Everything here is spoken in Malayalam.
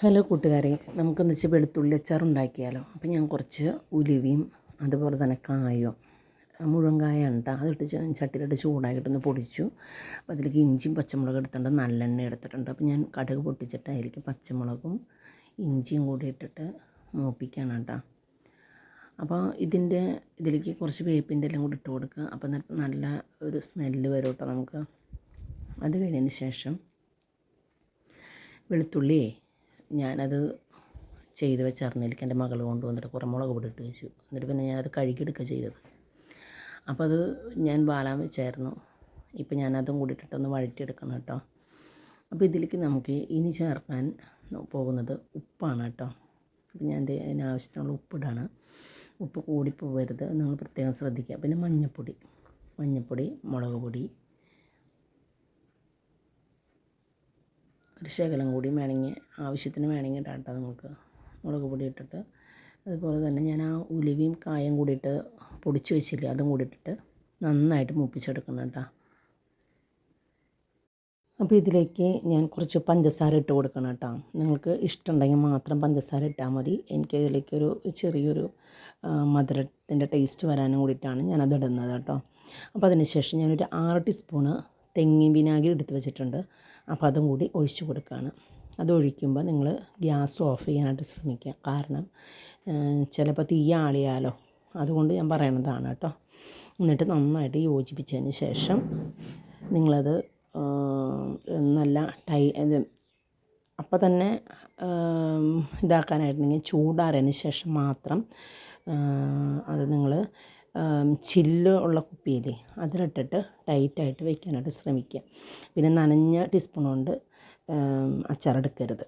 ഹലോ കൂട്ടുകാരെ നമുക്കൊന്ന് വെച്ചാൽ വെളുത്തുള്ളി അച്ചാർ ഉണ്ടാക്കിയാലോ? അപ്പം ഞാൻ കുറച്ച് ഉലുവയും അതുപോലെ തന്നെ കായും മുഴുവൻകായ ഉണ്ട് അതിട്ട് ചട്ടിയിലിട്ട് ചൂടാക്കിയിട്ടൊന്ന് പൊടിച്ചു. അപ്പോൾ അതിലേക്ക് ഇഞ്ചിയും പച്ചമുളകും എടുത്തിട്ടുണ്ട്. നല്ലെണ്ണ എടുത്തിട്ടുണ്ട്. അപ്പോൾ ഞാൻ കടുക് പൊട്ടിച്ചിട്ട് അതിലേക്ക് പച്ചമുളകും ഇഞ്ചിയും കൂടി ഇട്ടിട്ട് മൂപ്പിക്കുകയാണ് കേട്ടോ അപ്പോൾ ഇതിന്റെ ഇതിലേക്ക് കുറച്ച് വേപ്പിന്റെ എല്ലാം കൂടി ഇട്ട് കൊടുക്കുക. അപ്പോൾ നല്ല ഒരു സ്മെല്ല് വരും കേട്ടോ നമുക്ക്. അത് കഴിഞ്ഞതിന് ശേഷം വെളുത്തുള്ളിയേ ഞാനത് ചെയ്ത് വെച്ചറിഞ്ഞിലേക്ക് എന്റെ മകൾ കൊണ്ടുവന്നിട്ട് കുറേ മുളക് പൊടി ഇട്ട് വെച്ചു. എന്നിട്ട് പിന്നെ ഞാനത് കഴുകിയെടുക്കുക ചെയ്തത്. അപ്പോൾ അത് ഞാൻ വാലാൻ വെച്ചായിരുന്നു. ഇപ്പം ഞാനതും കൂടി ഇട്ടിട്ടൊന്ന് വഴറ്റിയെടുക്കണം കേട്ടോ. അപ്പോൾ ഇതിലേക്ക് നമുക്ക് ഇനി ചേർക്കാൻ പോകുന്നത് ഉപ്പാണ് കേട്ടോ. അപ്പം ഞാൻ അതിനാവശ്യത്തിനുള്ള ഉപ്പിടാണ്. ഉപ്പ് കൂടിപ്പോവരുത്. നിങ്ങൾ പ്രത്യേകം ശ്രദ്ധിക്കുക. പിന്നെ മഞ്ഞൾപ്പൊടി മഞ്ഞൾപ്പൊടി മുളക് പൊടി ഒരു ശകലം കൂടി വേണമെങ്കിൽ ആവശ്യത്തിന് വേണമെങ്കിൽ ഇടാം നമുക്ക്. മുളക് പൊടി ഇട്ടിട്ട്. അതുപോലെ തന്നെ ഞാൻ ആ ഉലുവയും കായം കൂടിയിട്ട് പൊടിച്ച് വെച്ചില്ലേ അതും കൂടി ഇട്ടിട്ട് നന്നായിട്ട് മൂപ്പിച്ചെടുക്കണം കേട്ടോ. അപ്പോൾ ഇതിലേക്ക് ഞാൻ കുറച്ച് പഞ്ചസാര ഇട്ട് കൊടുക്കണം കേട്ടോ. നിങ്ങൾക്ക് ഇഷ്ടമുണ്ടെങ്കിൽ മാത്രം പഞ്ചസാര ഇട്ടാൽ മതി. എനിക്ക് ഇതിലേക്കൊരു ചെറിയൊരു മധുരത്തിന്റെ ടേസ്റ്റ് വരാനും കൂടിയിട്ടാണ് ഞാനത് ഇടുന്നത് കേട്ടോ. അപ്പോൾ അതിന് ശേഷം ഞാനൊരു ആറ് ടീസ്പൂണ് തെങ്ങിൻ വിനാഗിരി എടുത്ത് വെച്ചിട്ടുണ്ട്. അപ്പോൾ അതും കൂടി ഒഴിച്ച് കൊടുക്കുകയാണ്. അത് ഒഴിക്കുമ്പോൾ നിങ്ങൾ ഗ്യാസ് ഓഫ് ചെയ്യാനായിട്ട് ശ്രമിക്കുക. കാരണം ചിലപ്പോൾ തീ ആളിയാലോ? അതുകൊണ്ട് ഞാൻ പറയണതാണ് കേട്ടോ. എന്നിട്ട് നന്നായിട്ട് യോജിപ്പിച്ചതിന് ശേഷം നിങ്ങളത് നല്ല ടൈ ഇത് അപ്പോൾ തന്നെ ഇതാക്കാനായിട്ടുണ്ടെങ്കിൽ ചൂടാറിയതിന് ശേഷം മാത്രം അത് നിങ്ങൾ ചില്ല് ഉള്ള കുപ്പിയില്ലേ അതിലിട്ടിട്ട് ടൈറ്റായിട്ട് വെക്കാനായിട്ട് ശ്രമിക്കുക. പിന്നെ നനഞ്ഞ ടീസ്പൂൺ കൊണ്ട് അച്ചാറെടുക്കരുത്.